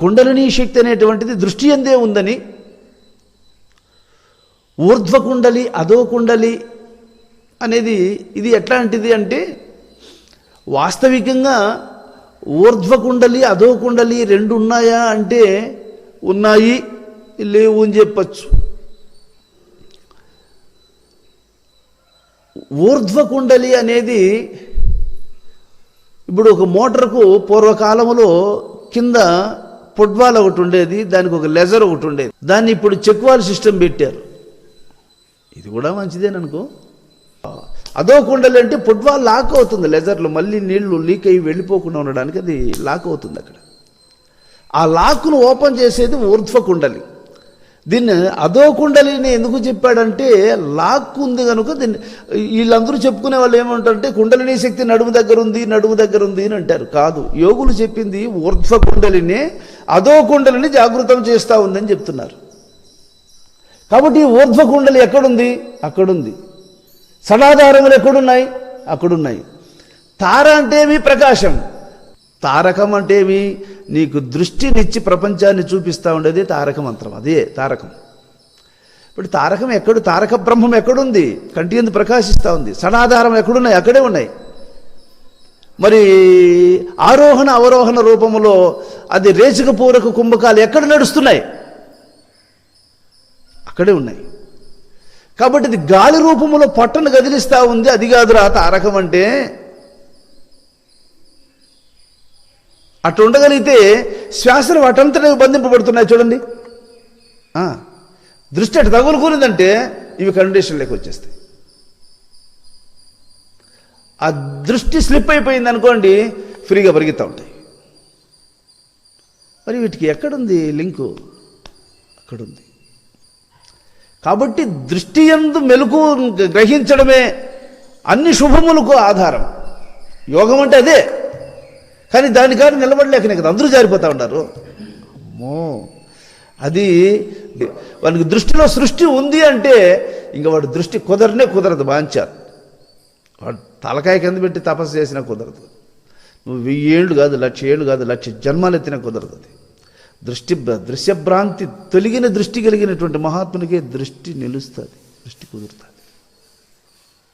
కుండలిని శక్తి అనేటువంటిది దృష్టి అందే ఉందని ఊర్ధ్వకుండలి అధో కుండలి అనేది ఇది ఎట్లాంటిది అంటే వాస్తవికంగా ఊర్ధ్వకుండలి అధో కుండలి రెండు ఉన్నాయా అంటే ఉన్నాయి లేవు అని చెప్పచ్చు. ఊర్ధ్వకుండలి అనేది ఇప్పుడు ఒక మోటార్కు పూర్వకాలంలో కింద ఫుట్బాల్ ఒకటి ఉండేది దానికి ఒక లెజర్ ఒకటి ఉండేది. దాన్ని ఇప్పుడు చెక్వాల్ సిస్టమ్ పెట్టారు. ఇది కూడా మంచిదేననుకో అదో కుండలి అంటే ఫుట్బాల్ లాక్ అవుతుంది లెజర్లో. మళ్ళీ నీళ్ళు లీక్ అయ్యి వెళ్ళిపోకుండా ఉండడానికి అది లాక్ అవుతుంది అక్కడ. ఆ లాక్ను ఓపెన్ చేసేది ఊర్ధ్వ కుండలి. దీన్ని అదో కుండలిని ఎందుకు చెప్పాడంటే లాక్ ఉంది కనుక దీన్ని వీళ్ళందరూ చెప్పుకునే వాళ్ళు ఏమంటారంటే కుండలిని శక్తి నడుము దగ్గర ఉంది నడుము దగ్గర ఉంది అని అంటారు. కాదు యోగులు చెప్పింది ఊర్ధ్వ కుండలిని అదో కుండలిని జాగృతం చేస్తూ ఉందని చెప్తున్నారు. కాబట్టి ఈ ఊర్ధ్వకుండలి ఎక్కడుంది? అక్కడుంది. సడాధారములు ఎక్కడున్నాయి? అక్కడున్నాయి. తార అంటే ఏమి? ప్రకాశం. తారకం అంటే ఏమి? నీకు దృష్టినిచ్చి ప్రపంచాన్ని చూపిస్తూ ఉండేది తారక మంత్రం. అదే తారకం. ఇప్పుడు తారకం ఎక్కడు? తారక బ్రహ్మం ఎక్కడుంది? కంటి ఎందు ప్రకాశిస్తూ ఉంది. సడాధారం ఎక్కడున్నాయి? అక్కడే ఉన్నాయి. మరి ఆరోహణ అవరోహణ రూపంలో అది రేచక పూరక కుంభకాలు ఎక్కడ నడుస్తున్నాయి? అక్కడే ఉన్నాయి. కాబట్టి ఇది గాలి రూపంలో పొట్టను కదిలిస్తూ ఉంది. అది కాదురా తారకం అంటే. అట్లా ఉండగలిగితే శ్వాసలు వాటంతటే బంధింపబడుతున్నాయి చూడండి. దృష్టి అటు తగులుకునిందంటే ఇవి కండిషన్లోకి వచ్చేస్తాయి. ఆ దృష్టి స్లిప్ అయిపోయింది అనుకోండి ఫ్రీగా పరిగెత్తా ఉంటాయి. మరి వీటికి ఎక్కడుంది లింకు? అక్కడుంది. కాబట్టి దృష్టి ఎందు మెలకు గ్రహించడమే అన్ని శుభములకు ఆధారం. యోగం అంటే అదే. కానీ దాని కానీ నిలబడలేకనే కదా అందరూ జారిపోతూ ఉన్నారు. అమ్మో. అది వానికి దృష్టిలో సృష్టి ఉంది అంటే ఇంకా వాడు దృష్టి కుదరనే కుదరదు బాంచారు వాడు తలకాయ కింద పెట్టి తపస్సు చేసినా కుదరదు. నువ్వు వెయ్యి ఏళ్ళు కాదు లక్ష ఏళ్ళు కాదు లక్ష జన్మాలు ఎత్తినా కుదరదు అది. దృష్టి దృశ్యభ్రాంతి తొలగిన దృష్టి కలిగినటువంటి మహాత్మునికే దృష్టి నిలుస్తుంది దృష్టి కుదురుతుంది.